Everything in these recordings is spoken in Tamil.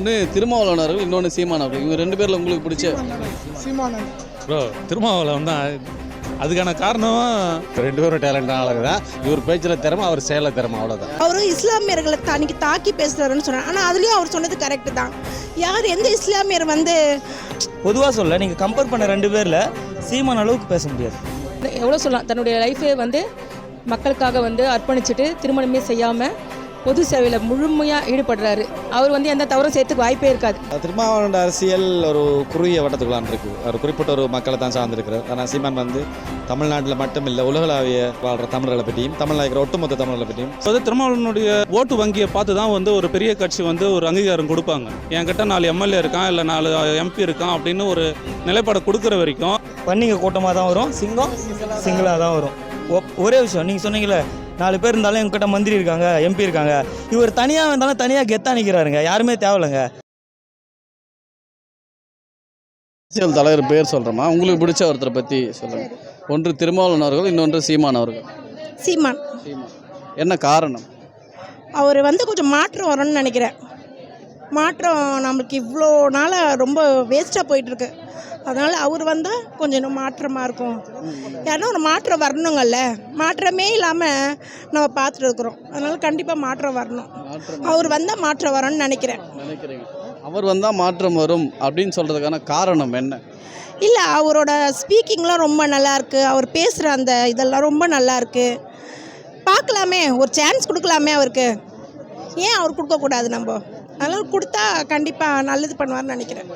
ஒன்று திருமாவளவன் அவர்கள் இன்னொன்று சீமான் அவர்கள் இவங்க ரெண்டு பேரில் உங்களுக்கு பிடிச்ச? சீமானந்த் ப்ரோ திருமாவளவன் தான். அதுக்கான காரணம்? ரெண்டு பேரும் டேலண்டான ஆளுங்க தான். இவர் பேச்சில் திறமை அவர் செயல திறமை அவ்வளோதான் அவரு இஸ்லாமியர்களை தனிக்கு தாக்கி பேசுறாருன்னு சொன்னார். ஆனால் அதுலேயும் அவர் சொன்னது கரெக்டு தான். யார் எந்த இஸ்லாமியர் வந்து பொதுவாக சொல்ல நீங்கள் கம்பேர் பண்ண ரெண்டு பேரில் சீமான் அளவுக்கு பேச முடியாது. எவ்வளோ சொல்லலாம்? தன்னுடைய லைஃபே வந்து மக்களுக்காக வந்து அர்ப்பணிச்சுட்டு திருமணமே செய்யாமல் பொது சேவையில் முழுமையாக ஈடுபடுறாரு. அவர் வந்து எந்த தவறும் செய்யறதுக்கு வாய்ப்பே இருக்காது. திருமாவளவன் அரசியல் ஒரு குறுகிய வட்டத்துக்குள்ளான் இருக்கு. அவர் குறிப்பிட்ட ஒரு மக்களை தான் சார்ந்திருக்கிறார். ஆனால் சீமான் வந்து தமிழ்நாட்டில் மட்டும் இல்லை உலகளாவிய வாழ்கிற தமிழர்களை பற்றியும் இருக்கிற ஒட்டுமொத்த தமிழர்களை பற்றியும். அதாவது திருமாவளவனுடைய ஓட்டு வங்கியை பார்த்து தான் வந்து ஒரு பெரிய கட்சி வந்து ஒரு அங்கீகாரம் கொடுப்பாங்க. என்கிட்ட நாலு எம்எல்ஏ இருக்கான் இல்லை நாலு எம்பி இருக்கான் அப்படின்னு ஒரு நிலைப்பாடை கொடுக்குற வரைக்கும் பன்னிங்க கூட்டமாக தான் வரும். சிங்கம் சிங்கிளாக தான் வரும். ஒ- ஒரே விஷயம் நீங்கள் சொன்னீங்களே நாலு பேர் இருந்தாலும் எங்ககிட்ட மந்திரி இருக்காங்க எம்பி இருக்காங்க. இவர் தனியாக இருந்தாலும் தனியாக கெத்தா நிற்கிறாருங்க யாருமே தேவையில்லைங்க. அரசியல் தலைவர் பேர் சொல்கிறோமா உங்களுக்கு பிடிச்ச ஒருத்தரை பற்றி சொல்லுங்கள் ஒன்று திருமாவளவன் அவர்கள் இன்னொன்று சீமான் அவர்கள். சீமான். சீமான். என்ன காரணம்? அவர் வந்து கொஞ்சம் மாற்றம் வரும்னு நினைக்கிறேன். மாற்றம் நம்மளுக்கு இவ்வளோ நாளாக ரொம்ப வேஸ்ட்டாக போயிட்டுருக்கு. அதனால் அவர் வந்தால் கொஞ்சம் இன்னும் மாற்றமாக இருக்கும். ஏன்னா ஒரு மாற்றம் வரணுங்கல்ல. மாற்றமே இல்லாமல் நம்ம பார்த்துட்டு இருக்கிறோம். அதனால் கண்டிப்பாக மாற்றம் வரணும். அவர் வந்தால் மாற்றம் வரும்னு நினைக்கிறேன். அவர் வந்தால் மாற்றம் வரும் அப்படின்னு சொல்கிறதுக்கான காரணம் என்ன? இல்லை அவரோட ஸ்பீக்கிங்லாம் ரொம்ப நல்லா இருக்கு. அவர் பேசுகிற அந்த இதெல்லாம் ரொம்ப நல்லா இருக்கு. பார்க்கலாமே. ஒரு சான்ஸ் கொடுக்கலாமே அவருக்கு. ஏன் அவர் கொடுக்கக்கூடாது நம்ம? அதனால் கொடுத்தா கண்டிப்பாக நல்லது பண்ணுவார்னு நினைக்கிறேன்.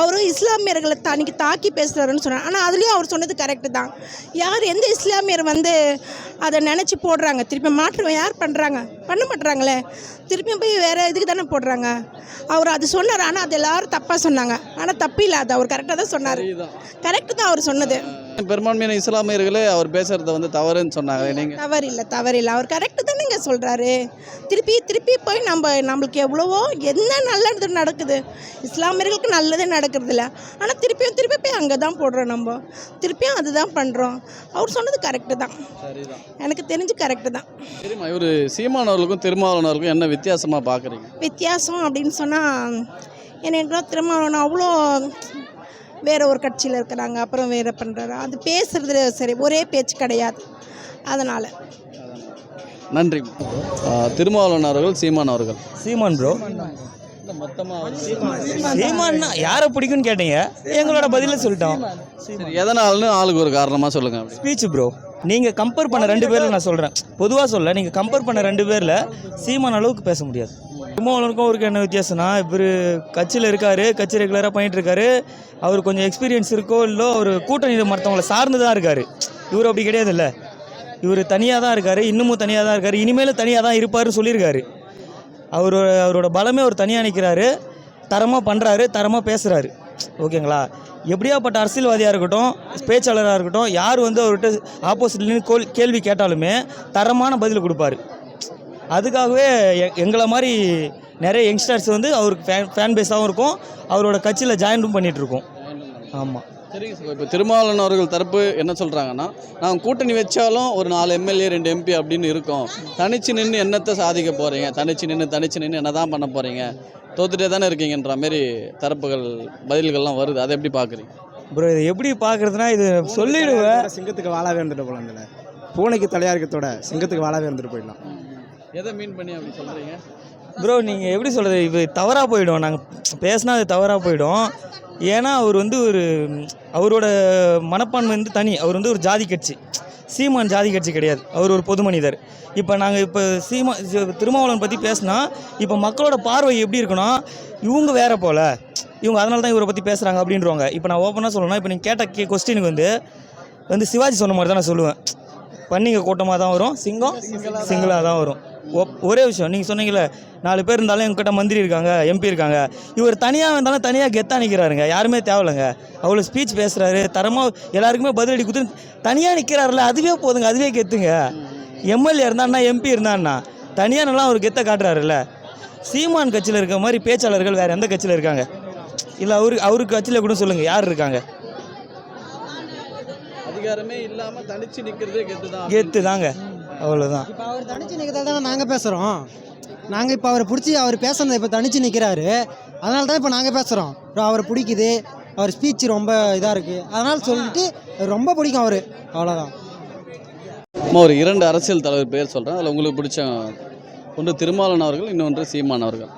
அவரும் இஸ்லாமியர்களை தனிக்கு தாக்கி பேசுகிறாருன்னு சொன்னார். ஆனால் அதுலேயும் அவர் சொன்னது கரெக்டு தான். யார் எந்த இஸ்லாமியர் வந்து அதை நினச்சி போடுறாங்க? திருப்பி மாற்றம் யார் பண்ணுறாங்க பண்ண மாட்டுறாங்களே திருப்பியும் போய் வேறு இதுக்கு தானே போடுறாங்க. அவர் அது சொன்னார் ஆனால் அது எல்லாரும் தப்பாக சொன்னாங்க. ஆனால் தப்பு இல்லை அது அவர் கரெக்டாக தான் சொன்னார். கரெக்டு தான் அவர் சொன்னது. பெரும்பான்மையான இஸ்லாமியர்களே அவர் பேசுகிறத வந்து தவறுன்னு சொன்னாங்க நீங்கள் தவறு இல்லை தவறு இல்லை அவர் கரெக்டு தான் நீங்கள் சொல்கிறாரு திருப்பி திருப்பி போய் நம்ம நம்மளுக்கு எவ்வளவோ என்ன நல்லது நடக்குது? இஸ்லாமியர்களுக்கு நல்லதே நடக்கிறது இல்லை. ஆனால் திருப்பியும் திருப்பி போய் அங்கே தான் போடுறோம் நம்ம. திருப்பியும் அதுதான் பண்ணுறோம் அவர் சொன்னது கரெக்டு தான். எனக்கு தெரிஞ்சு கரெக்டு தான். சரிம்மா இவர் சீமான் அவர்களுக்கும் திருமாவளவன் அவர்களுக்கும் என்ன வித்தியாசமாக பார்க்குறீங்க வித்தியாசம் அப்படின்னு சொன்னால் எனக்கு திரும்ப அவ்வளோ வேற ஒரு கட்சியில் இருக்கிறாங்க அப்புறம் வேற பண்ணுறாரு அது பேசுறது சரி ஒரே பேச்சு கிடையாது. அதனால். நன்றி. திருமாவளவன் அவர்கள் சீமான் அவர்கள். சீமான் ப்ரோ மொத்தமாக சீமான்னா யாரை பிடிக்கும்னு கேட்டீங்க? எங்களோட பதில சொல்லிட்டோம். சரி எதனால்னு ஆளுக்கு ஒரு காரணமாக சொல்லுங்கள் ஸ்பீச் ப்ரோ நீங்கள் கம்பேர் பண்ண ரெண்டு பேரில் நான் சொல்கிறேன் பொதுவாக சொல்ல நீங்கள் கம்பேர் பண்ண ரெண்டு பேரில் சீமான் அளவுக்கு பேச முடியாது. திருமாவளவனுக்கும் அவருக்கு என்ன வித்தியாசம்னா இவர் கட்சியில் இருக்கார் கட்சி ரெகுலராக பண்ணிட்டு அவர் கொஞ்சம் எக்ஸ்பீரியன்ஸ் இருக்கோ இல்லோ அவர் கூட்டணி மற்றவங்களை சார்ந்து தான் இருக்கார். இவர் அப்படி கிடையாதுல்ல. இவர் தனியாக தான் இருக்கார் இன்னமும் தனியாக தான் இருக்கார் இனிமேலும் தனியாக தான் இருப்பார்னு சொல்லியிருக்காரு. அவர் அவரோட பலமே அவர் தனியாக நிற்கிறாரு தரமாக பண்ணுறாரு தரமாக பேசுகிறாரு ஓகேங்களா? எப்படியாப்பட்ட அரசியல்வாதியாக இருக்கட்டும் பேச்சாளராக இருக்கட்டும் யார் வந்து அவர்கிட்ட ஆப்போசிட்லேருந்து கோல் கேள்வி கேட்டாலுமே தரமான பதில் கொடுப்பாரு. அதுக்காகவே எங்களை மாதிரி நிறைய யங்ஸ்டர்ஸ் வந்து அவருக்கு ஃபேன் ஃபேன் பேஸாகவும் இருக்கும். அவரோட கட்சியில் ஜாயின்டும் பண்ணிகிட்ருக்கோம் ஆமாம் சரிங்க சார். இப்போ திருமாவளவன் அவர்கள் தரப்பு என்ன சொல்கிறாங்கன்னா நாங்கள் கூட்டணி வச்சாலும் ஒரு நாலு எம்எல்ஏ ரெண்டு எம்பி அப்படின்னு இருக்கோம். தனிச்சு நின்று என்னத்தை சாதிக்க போகிறீங்க தனிச்சு நின்று தனிச்சு நின்று என்ன தான் பண்ண போகிறீங்க தோத்துட்டே தானே இருக்கீங்கன்ற மாதிரி தரப்புகள் பதில்கள்லாம் வருது. அதை எப்படி பார்க்குறீங்க ப்ரோ இதை எப்படி பார்க்குறதுனா இது சொல்லிடுவேன். சிங்கத்துக்கு வாழாவே இருந்துட்டு போகலாம் இதில் பூனைக்கு தலையாக இருக்கத்தோட சிங்கத்துக்கு வாழாவே இருந்துட்டு போயிடலாம். எதை மீன் பண்ணி அப்படி சொல்கிறீங்க ப்ரோ நீங்கள் எப்படி சொல்கிறது இது தவறாக போயிடும். நாங்கள் பேசினா அது தவறாக போயிடும். ஏன்னா அவர் வந்து ஒரு அவரோட மனப்பான்மை வந்து தனி. அவர் வந்து ஒரு ஜாதி கட்சி. சீமான் ஜாதி கட்சி கிடையாது. அவர் ஒரு பொது மனிதர். இப்போ நாங்கள் இப்போ சீமா திருமாவளவன் பற்றி பேசினா இப்போ மக்களோட பார்வை எப்படி இருக்குன்னா இவங்க வேற போல். இவங்க அதனால தான் இவரை பற்றி பேசுகிறாங்க அப்படின்றவாங்க. இப்போ நான் ஓப்பனாக சொல்லணும்னா இப்போ நீங்கள் கேட்ட கே கொஸ்டினுக்கு வந்து வந்து சிவாஜி சொன்ன மாதிரி தான் நான் சொல்லுவேன். பன்னிங்க கூட்டமாக தான் வரும். சிங்கம் சிங்கிளாக தான் வரும். ஒ- ஒரே விஷயம் நீங்கள் சொன்னீங்களே நாலு பேர் இருந்தாலும் எங்ககிட்ட மந்திரி இருக்காங்க எம்பி இருக்காங்க. இவர் தனியாக இருந்தாலும் தனியாக கெத்தா நிற்கிறாருங்க யாருமே தேவையில்லைங்க. அவ்வளோ ஸ்பீச் பேசுகிறாரு தரமாக எல்லாருக்குமே பதிலடி கொடுத்து தனியாக நிற்கிறாருல அதுவே போதுங்க அதுவே கெத்துங்க எம்எல்ஏ இருந்தான்னா எம்பி இருந்தான்னா தனியாக நல்லா அவர் கெத்தை காட்டுறாருல்ல. சீமான் கட்சியில் இருக்க மாதிரி பேச்சாளர்கள் வேறு எந்த கட்சியில் இருக்காங்க? இல்லை அவரு அவருக்கு கட்சியில் கூட சொல்லுங்கள் யார் இருக்காங்க? அதிகாரமே இல்லாமல் தனிச்சு நிற்கிறதே கெத்து தான் கெத்து தாங்க அவ்வளோதான் இப்போ அவர் தனிச்சு நிற்கிறதால தான் நாங்கள் பேசுகிறோம் நாங்கள் இப்போ அவரை பிடிச்சி அவர் பேசுனதை இப்போ தனிச்சு நிற்கிறாரு அதனால தான் இப்போ நாங்கள் பேசுகிறோம் அவரை பிடிக்குது. அவர் ஸ்பீச் ரொம்ப இதாக இருக்குது அதனால் சொல்லிட்டு ரொம்ப பிடிக்கும் அவர். அவ்வளோதான் ஒரு இரண்டு அரசியல் தலைவர் பேர் சொல்கிறேன் அதில் உங்களுக்கு பிடிச்ச ஒன்று திருமாவளவன் அவர்கள் இன்னொன்று சீமான் அவர்கள்.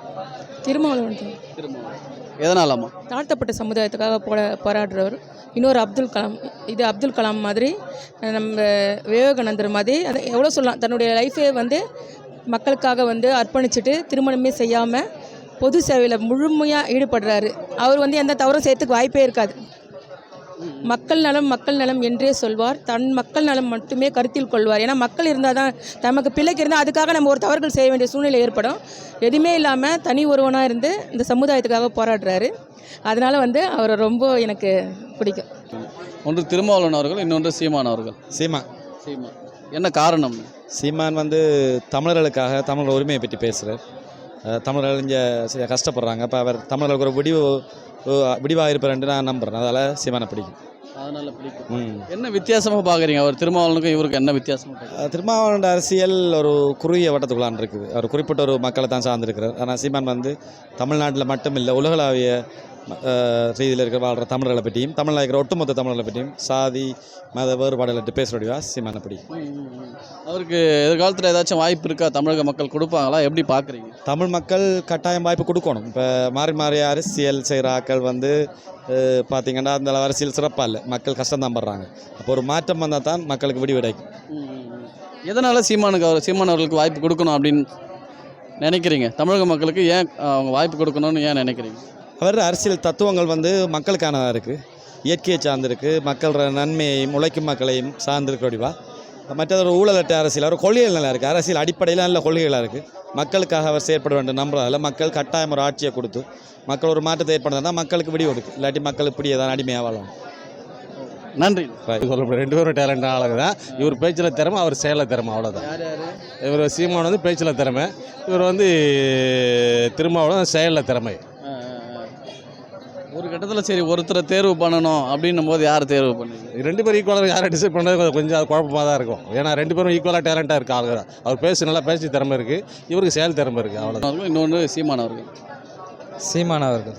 திருமாவளவன். தான். எதனாலம்மா? தாழ்த்தப்பட்ட சமுதாயத்துக்காக போட போராடுறவர். இன்னொரு அப்துல் கலாம் இது அப்துல் கலாம் மாதிரி நம்ம விவேகானந்தர் மாதிரி அது எவ்வளோ சொல்லலாம் தன்னுடைய லைஃபே வந்து மக்களுக்காக வந்து அர்ப்பணிச்சுட்டு திருமணமே செய்யாமல் பொது சேவையில் முழுமையாக ஈடுபடுறாரு. அவர் வந்து எந்த தவறும் செய்யறதுக்கு வாய்ப்பே இருக்காது. மக்கள் நலம் மக்கள் நலம் என்றே சொல்வார். தன் மக்கள் நலம் மட்டுமே கருத்தில் கொள்வார். ஏன்னா மக்கள் இருந்தால் தான் தமக்கு பிள்ளைக்கு இருந்தால் அதுக்காக நம்ம ஒரு தவறுகள் செய்ய வேண்டிய சூழ்நிலை ஏற்படும். எதுவுமே இல்லாமல் தனி ஒருவனாக இருந்து இந்த சமுதாயத்துக்காக போராடுறாரு. அதனால் வந்து அவரை ரொம்ப எனக்கு பிடிக்கும். ஒன்று திருமாவளவன் அவர்கள் இன்னொன்று சீமான் அவர்கள். சீமான். சீமான். என்ன காரணம்? சீமான் வந்து தமிழர்களுக்காக தமிழர் உரிமையை பற்றி பேசுகிறார் தமிழர்கள் இங்கே சரியா கஷ்டப்படுறாங்க. அப்போ அவர் தமிழர்களுக்கு ஒரு விடிவு விடிவாக இருப்பார்ன்ட்டு நான் நம்புகிறேன் அதால் சீமானை பிடிக்கும். அதனால் பிடிக்கும். என்ன வித்தியாசமாக பார்க்குறீங்க அவர் திருமாவளவனுக்கும் இவருக்கு என்ன அஹ் திருமாவளவன் அரசியல் ஒரு குறுகிய வட்டத்துக்குள்ளான் இருக்குது. அவர் குறிப்பிட்ட ஒரு மக்களை தான் சார்ந்திருக்கிறார். ஆனால் சீமான் வந்து தமிழ்நாட்டில் மட்டும் இல்லை உலகளாவிய ரீதியில் இருக்கிற வாழ்கிற தமிழர்களை பற்றியும் தமிழில் இருக்கிற ஒட்டுமொத்த தமிழர்களை பற்றியும் சாதி மத வேறுபாடுகளை பேசுகிறோடியா சீமானை பிடிக்கும் அவருக்கு எதிர்காலத்தில் ஏதாச்சும் வாய்ப்பு இருக்கா? தமிழக மக்கள் கொடுப்பாங்களா? எப்படி பார்க்குறீங்க? தமிழ் மக்கள் கட்டாயம் வாய்ப்பு கொடுக்கணும். இப்போ மாறி மாறி அரசியல் செய்கிற ஆட்கள் வந்து பார்த்தீங்கன்னா அந்த அரசியல் சிறப்பாக இல்லை. மக்கள் கஷ்டம் படுறாங்க. அப்போ ஒரு மாற்றம் வந்தால் தான் மக்களுக்கு விடி கிடைக்கும் எதனால் சீமானுக்கு அவர் சீமான் அவர்களுக்கு வாய்ப்பு கொடுக்கணும் அப்படின்னு நினைக்கிறீங்க? தமிழக மக்களுக்கு ஏன் அவங்க வாய்ப்பு கொடுக்கணும்னு ஏன் நினைக்கிறீங்க? அவர் அரசியல் தத்துவங்கள் வந்து மக்களுக்கானதாக இருக்குது இயற்கையை சார்ந்திருக்கு மக்கள் நன்மையையும் உழைக்கும் மக்களையும் சார்ந்திருக்கிறோடிவா மற்றது ஒரு ஊழலற்ற அரசியல் அவர் கொள்கைகள் நல்லா இருக்குது அரசியல் அடிப்படையில் நல்ல கொள்கைகளாக இருக்குது மக்களுக்காக அவர் செயற்பட வேண்டும் நம்புறதால மக்கள் கட்டாயம் ஒரு ஆட்சியை கொடுத்து மக்கள் ஒரு மாற்றத்தை ஏற்படுத்தா மக்களுக்கு விடி கொடுக்கு. இல்லாட்டி மக்கள் இப்படியே தான் அடிமையாக வாழணும் நன்றி. சொல்லப்படும் ரெண்டு பேரும் டேலண்ட் ஆளுங்க தான். இவர் பேச்சில் திறமை அவர் செயலில் திறமை. அவ்வளோதான் யார் யார்? இவர் சீமான் வந்து பேச்சில் திறமை. இவர் வந்து திருமாவளவன் செயலில் திறமை. ஒரு கட்டத்தில் சரி ஒருத்தரை தேர்வு பண்ணணும் அப்படின்னும் போது யார் தேர்வு பண்ணுவீங்க ரெண்டு பேரும் ஈக்குவலாக யாரை டிசைட் பண்ணது கொஞ்சம் கொஞ்சம் அது குழப்பமாக தான் இருக்கும். ஏன்னா ரெண்டு பேரும் ஈக்குவலாக டேலண்ட்டாக இருக்க ஆளுங்க அவர் பேச நல்லா பேசி திறமை இருக்குது இவருக்கு செயல் திறமை இருக்குது அவர்கள் இன்னொன்று சீமான் அவர்கள். சீமான் அவர்கள்.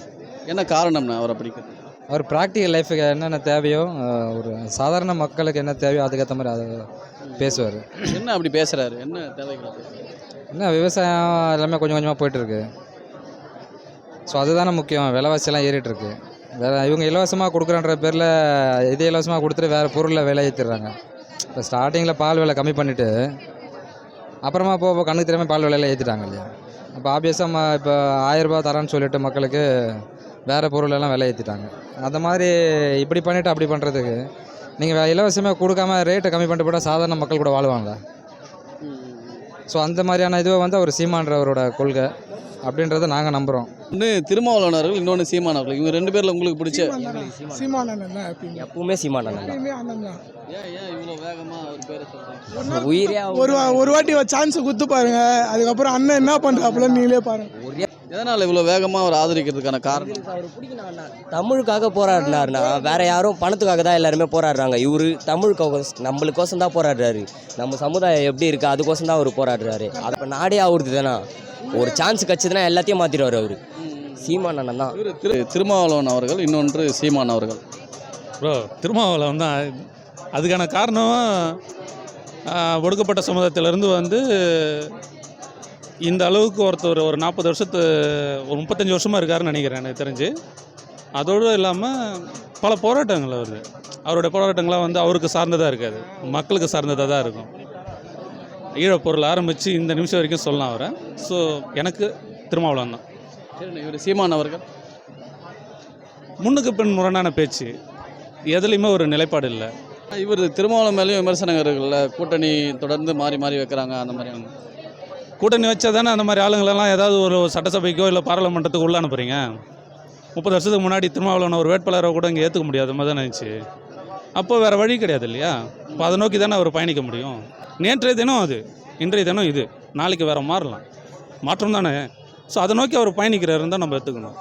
என்ன காரணம்னா அவரை பிடிக்கிறது? அவர் ப்ராக்டிக்கல் லைஃபுக்கு என்னென்ன தேவையோ ஒரு சாதாரண மக்களுக்கு என்ன தேவையோ அதுக்கேற்ற மாதிரி அதை பேசுவார். என்ன அப்படி பேசுறாரு? என்ன தேவைகளை என்ன விவசாயம் எல்லாமே கொஞ்சம் கொஞ்சமாக போயிட்டுருக்கு ஸோ அதுதானே முக்கியம். விலைவாசியெல்லாம் ஏறிட்டு இருக்கு வேற இவங்க இலவசமாக கொடுக்குறன்ற பேரில் இது இலவசமாக கொடுத்துட்டு வேறு பொருளில் விலை ஏற்றிடுறாங்க இப்போ ஸ்டார்டிங்கில் பால் விலை கம்மி பண்ணிவிட்டு அப்புறமா போக போக கண்ணுக்கு தெரியாமல் பால் விலையில ஏற்றிட்டாங்க இல்லையா? அப்போ ஆப்வியஸாக இப்போ ஆயிரரூபா தரேன்னு சொல்லிட்டு மக்களுக்கு வேறு பொருளெல்லாம் விலை ஏற்றிட்டாங்க அந்த மாதிரி இப்படி பண்ணிவிட்டு அப்படி பண்ணுறதுக்கு நீங்கள் இலவசமாக கொடுக்காம ரேட்டை கம்மி பண்ணிட்டு போட்டால் சாதாரண மக்கள் கூட வாழ்வாங்க ஸோ அந்த மாதிரியான இதுவை வந்து அவர் சீமான்றவரோட கொள்கை. அப்படின்றத நாங்கள் நம்புகிறோம் ஒன்று திருமாவளவன் அவர்கள் இன்னொன்று சீமான் அவர்கள் இவங்க ரெண்டு பேரில் உங்களுக்கு பிடிச்ச எப்பயுமே. எப்பவுமே சீமான் அண்ணன் தான். எப்பயுமே அண்ணன் தான். ஏன் ஏன் இவ்வளோ வேகமாக அவர் பேரை சொல்கிறீங்க உயிரே ஒரு வா- ஒரு வாட்டி சான்ஸ் குத்து பாருங்க. அதுக்கப்புறம் அண்ணன் என்ன பண்றாப்புல நீங்களே பாருங்க. எதனால் இவ்வளோ வேகமாக அவர் ஆதரிக்கிறதுக்கான காரணம்? அவர் பிடிக்கணும் தமிழுக்காக போராடினாருண்ணா வேற யாரும் பணத்துக்காக தான் எல்லாருமே போராடுறாங்க. இவரு தமிழுக்காக நம்மளுக்கோசம் தான் போராடுறாரு. நம்ம சமுதாயம் எப்படி இருக்கு அதுக்கோசம் தான் அவர் போராடுறாரு. அது நாடே அவருது தானே ஒரு சான்ஸ் கிடச்சதுன்னா எல்லாத்தையும் மாற்றிடுவார் அவர். சீமான் அண்ணன் தான். திருமாவளவன் அவர்கள் இன்னொன்று சீமான் அவர்கள். ப்ரோ திருமாவளவன் தான். அதுக்கான காரணம் ஒடுக்கப்பட்ட சமுதாயத்திலேருந்து வந்து இந்த அளவுக்கு ஒருத்தர் ஒரு நாற்பது வருஷத்து ஒரு முப்பத்தஞ்சு வருஷமாக இருக்காருன்னு நினைக்கிறேன் எனக்கு தெரிஞ்சு. அதோடு இல்லாமல் பல போராட்டங்கள் வருது அவருடைய போராட்டங்கள்லாம் வந்து அவருக்கு சார்ந்ததாக இருக்காது. மக்களுக்கு சார்ந்ததாக தான் இருக்கும். ஈழப்பொருள் ஆரம்பித்து இந்த நிமிஷம் வரைக்கும் சொல்லலாம் அவரை. ஸோ எனக்கு திருமாவளவன் தான். இவர் சீமான் அவர்கள். முன்னுக்கு பின் முரணான பேச்சு. எதுலேயுமே ஒரு நிலைப்பாடு இல்லை. இவர் திருமாவளவன் மேலேயும் விமர்சனங்கள் இருக்குல்ல கூட்டணி தொடர்ந்து மாறி மாறி வைக்கிறாங்க அந்த மாதிரி கூட்டணி வச்சா தானே அந்த மாதிரி ஆளுங்களெல்லாம் ஏதாவது ஒரு சட்டசபைக்கோ இல்லை பாராளுமன்றத்துக்கு உள்ள அனுப்புறீங்க? முப்பது வருஷத்துக்கு முன்னாடி திருமாவளவன் ஒரு வேட்பாளரை கூட இங்கே ஏற்றுக்க முடியாத மாதிரி தான் இருந்துச்சு அப்போ வேறு வழி கிடையாது இல்லையா? இப்போ அதை நோக்கி தானே அவர் பயணிக்க முடியும். நேற்றைய தினம் அது இன்றைய தினம் இது. நாளைக்கு வேறு மாறலாம். மாற்றம் தானே? ஸோ அதை நோக்கி அவர் பயணிக்கிறாருன்னு தான் நம்ம எடுத்துக்கணும்.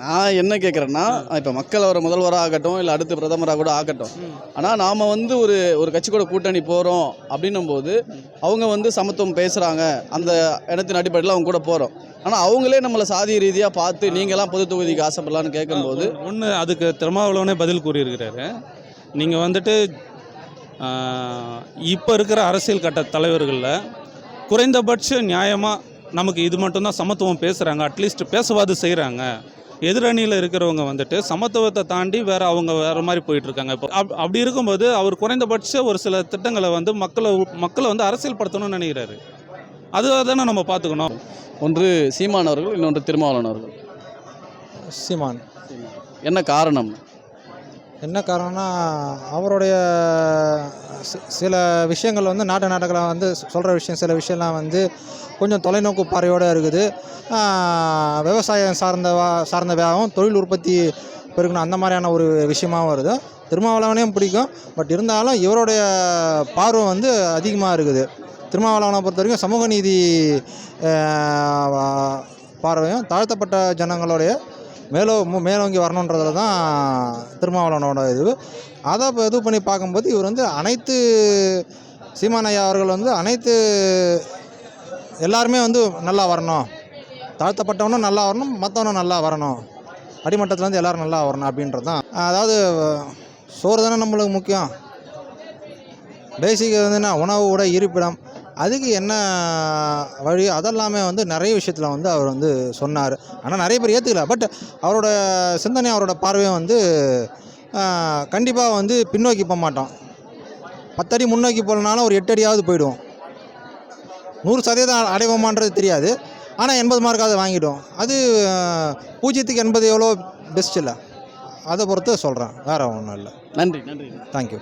நான் என்ன கேட்குறேன்னா இப்போ மக்கள் அவரை முதல்வராக ஆகட்டும் இல்லை அடுத்து பிரதமராக கூட ஆகட்டும். ஆனால் நாம் வந்து ஒரு ஒரு கட்சி கூட கூட்டணி போகிறோம் அப்படின்னும் போது அவங்க வந்து சமத்துவம் பேசுகிறாங்க அந்த இடத்தின் அடிப்படையில் அவங்க கூட போகிறோம் ஆனால் அவங்களே நம்மளை சாதி ரீதியாக பார்த்து நீங்களாம் பொது தொகுதிக்கு ஆசைப்படலான்னு கேட்கும்போது ஒன்று அதுக்கு திருமாவளவனே பதில் கூறியிருக்கிறாரு. நீங்கள் வந்துட்டு இப்போ இருக்கிற அரசியல் கட்ட தலைவர்களில் குறைந்தபட்ச நியாயமாக நமக்கு இது மட்டும்தான் சமத்துவம் பேசுகிறாங்க அட்லீஸ்ட் பேசவாது செய்கிறாங்க எதிரணியில் இருக்கிறவங்க வந்துட்டு சமத்துவத்தை தாண்டி வேற அவங்க வேற மாதிரி போயிட்டு இருக்காங்க. இப்போ அப் அப்படி இருக்கும்போது அவர் குறைந்தபட்ச ஒரு சில திட்டங்களை வந்து மக்களை மக்களை வந்து அரசியல் படுத்தணும்னு நினைக்கிறாரு. அது தானே நம்ம பார்த்துக்கணும். ஒன்று சீமான் அவர்கள் இன்னொன்று திருமாவளவன் அவர்கள். சீமான். என்ன காரணம்? என்ன காரணம்னா அவருடைய சில விஷயங்கள் வந்து நாட்டு நாட்டுகளை வந்து சொல்கிற விஷயம் சில விஷயம்லாம் வந்து கொஞ்சம் தொலைநோக்கு பார்வையோடு இருக்குது. விவசாயம் சார்ந்தவா சார்ந்தவையாகவும் தொழில் உற்பத்தி பெருக்கணும் அந்த மாதிரியான ஒரு விஷயமாகவும் வருது. திருமாவளவனையும் பிடிக்கும். பட் இருந்தாலும் இவருடைய பார்வை வந்து அதிகமாக இருக்குது. திருமாவளவனை பொறுத்த வரைக்கும் சமூக நீதி பார்வையும் தாழ்த்தப்பட்ட ஜனங்களுடைய மேலோ மேலோங்கி வரணுன்றதுல தான் திருமாவளவனோட இது. அதை இப்போ இது பண்ணி பார்க்கும்போது இவர் வந்து அனைத்து சீமானையா அவர்கள் வந்து அனைத்து எல்லாருமே வந்து நல்லா வரணும். தாழ்த்தப்பட்டவனும் நல்லா வரணும் மற்றவனும் நல்லா வரணும். அடிமட்டத்துலேருந்து எல்லாரும் நல்லா வரணும் அப்படின்றது தான் அதாவது சோறு தானே நம்மளுக்கு முக்கியம். பேசிக் வந்து என்ன? உணவு உடை இருப்பிடம். அதுக்கு என்ன வழி? அதெல்லாமே வந்து நிறைய விஷயத்தில் வந்து அவர் வந்து சொன்னார். ஆனால் நிறைய பேர் ஏற்றுக்கல பட் அவரோட சிந்தனை அவரோட பார்வையும் வந்து கண்டிப்பாக வந்து பின்னோக்கி போக மாட்டோம். பத்தடி முன்னோக்கி போகலனாலும் ஒரு எட்டு அடியாவது போயிடுவோம். நூறு சதவீதம் அடைவோமான்றது தெரியாது. ஆனால் எண்பது மார்க்காவது அது ஆஹ், பூஜ்ஜியத்துக்கு எண்பது எவ்வளோ பெஸ்ட் இல்லை. அதை பொறுத்து சொல்கிறேன் வேறு ஒன்றும் இல்லை. நன்றி நன்றி. தேங்க்யூ